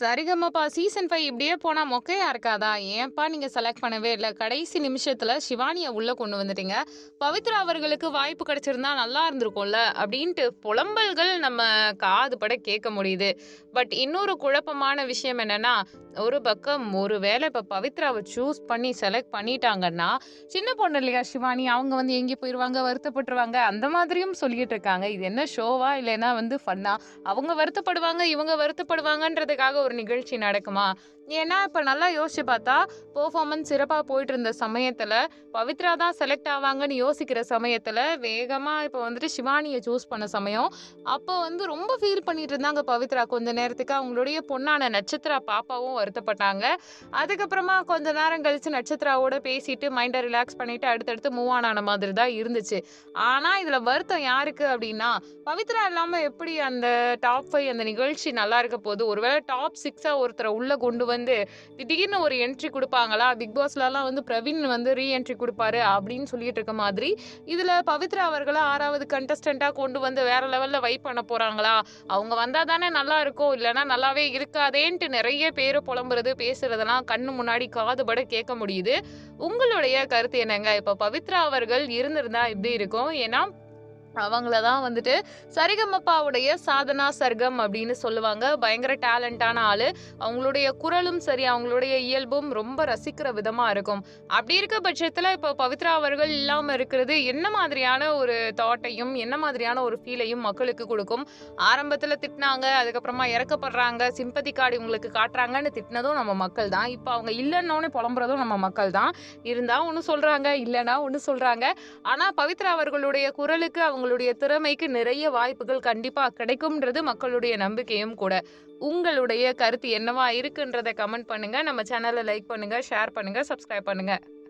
Sarigamapa season five இப்படியே போனால் மொக்கையா இருக்காதா? ஏன்ப்பா நீங்கள் செலக்ட் பண்ணவே இல்லை. கடைசி நிமிஷத்தில் சிவானியை உள்ளே கொண்டு வந்துட்டீங்க. பவித்ரா அவர்களுக்கு வாய்ப்பு கிடைச்சிருந்தா நல்லா இருந்திருக்கும்ல? அப்படின்ட்டு புலம்பல்கள் நம்ம காது பட கேட்க முடியுது. பட் இன்னொரு குழப்பமான விஷயம் என்னன்னா ஒரு பக்கம் ஒரு வேளை இப்போ பவித்ராவை சூஸ் பண்ணி செலக்ட் பண்ணிட்டாங்கன்னா சின்ன பொண்ணு இல்லையா சிவானி? அவங்க வந்து எங்கே போயிடுவாங்க வருத்தப்பட்டுருவாங்க. அந்த மாதிரியும் சொல்லிட்டு இருக்காங்க. இது என்ன ஷோவா இல்லைன்னா வந்து ஃபன்னா அவங்க வருத்தப்படுவாங்க இவங்க வருத்தப்படுவாங்கன்றதுக்காக ஒரு நிகழ்ச்சி நடக்குமா? ஏன்னா இப்போ நல்லா யோசிச்சு பார்த்தா பெர்ஃபார்மன்ஸ் சிறப்பாக போயிட்டு இருந்த சமயத்தில் பவித்ரா தான் செலக்ட் ஆவாங்கன்னு யோசிக்கிற சமயத்தில் வேகமாக இப்போ வந்துட்டு சிவானியை சூஸ் பண்ண சமயம். அப்போ வந்து ரொம்ப ஃபீல் பண்ணிட்டு இருந்தாங்க பவித்ரா. கொஞ்ச நேரத்துக்கு அவங்களுடைய பொண்ணான நட்சத்திரா பாப்பாவும் வருத்தப்பட்டாங்க. அதுக்கப்புறமா கொஞ்ச நேரம் கழித்து நட்சத்திராவோட பேசிட்டு மைண்டை ரிலாக்ஸ் பண்ணிட்டு அடுத்தடுத்து மூவ் ஆன் ஆன மாதிரி தான் இருந்துச்சு. ஆனால் இதில் வருத்தம் யாருக்கு அப்படின்னா பவித்ரா இல்லாமல் எப்படி அந்த டாப் ஃபைவ் அந்த நிகழ்ச்சி நல்லா இருக்க போகுது? ஒருவேளை டாப் சிக்ஸாக ஒருத்தரை உள்ளே கொண்டு வந்து திடீர்னு ஒரு என்ட்ரி கொடுப்பாங்களா? பிக் பாஸ்லலாம் வந்து பிரவீன் வந்து ரீ என்ட்ரி கொடுப்பாரு அப்படின்னு சொல்லிட்டு இருக்க மாதிரி. இதில் பவித்ரா அவர்களை ஆறாவது கண்டஸ்டண்ட்டாக கொண்டு வந்து வேற லெவலில் வைப் பண்ண போகிறாங்களா அவங்க வந்தால் தானே நல்லா இருக்கும் இல்லைன்னா நல்லாவே இருக்காதேன்ட்டு நிறைய பேர் புலம்புறது பேசுறதெல்லாம் கண்ணு முன்னாடி காதுபட கேட்க முடியுது. உங்களுடைய கருத்து என்னங்க? இப்போ பவித்ரா அவர்கள் இருந்திருந்தா எப்படி இருக்கும்? ஏன்னா அவங்கள தான் வந்துட்டு சரிகமப்பாவுடைய சாதனா சர்க்கம் அப்படின்னு சொல்லுவாங்க. பயங்கர டேலண்டான ஆள். அவங்களுடைய குரலும் சரி அவங்களுடைய இயல்பும் ரொம்ப ரசிக்கிற விதமாக இருக்கும். அப்படி இருக்க பட்சத்தில் இப்போ பவித்ரா அவர்கள் இல்லாமல் இருக்கிறது என்ன மாதிரியான ஒரு தாட்டையும் என்ன மாதிரியான ஒரு ஃபீலையும் மக்களுக்கு கொடுக்கும்? ஆரம்பத்தில் திட்டினாங்க அதுக்கப்புறமா இறக்கப்படுறாங்க சிம்பதி கார்டு இவங்களுக்கு காட்டுறாங்கன்னு திட்டினதும் நம்ம மக்கள் தான் இப்போ அவங்க இல்லைன்னொன்னு புலம்புறதும் நம்ம மக்கள் தான் இருந்தால் ஒன்று சொல்கிறாங்க இல்லைன்னா ஒன்று சொல்கிறாங்க ஆனால் பவித்ரா அவர்களுடைய குரலுக்கு அவங்க அவங்களுடைய திறமைக்கு நிறைய வாய்ப்புகள் கண்டிப்பாக கிடைக்கும்ன்றது மக்களுடைய நம்பிக்கையும் கூட. உங்களுடைய கருத்து என்னவா இருக்குன்றதை கமெண்ட் பண்ணுங்க. நம்ம சேனலை லைக் பண்ணுங்க ஷேர் பண்ணுங்க சப்ஸ்கிரைப் பண்ணுங்க.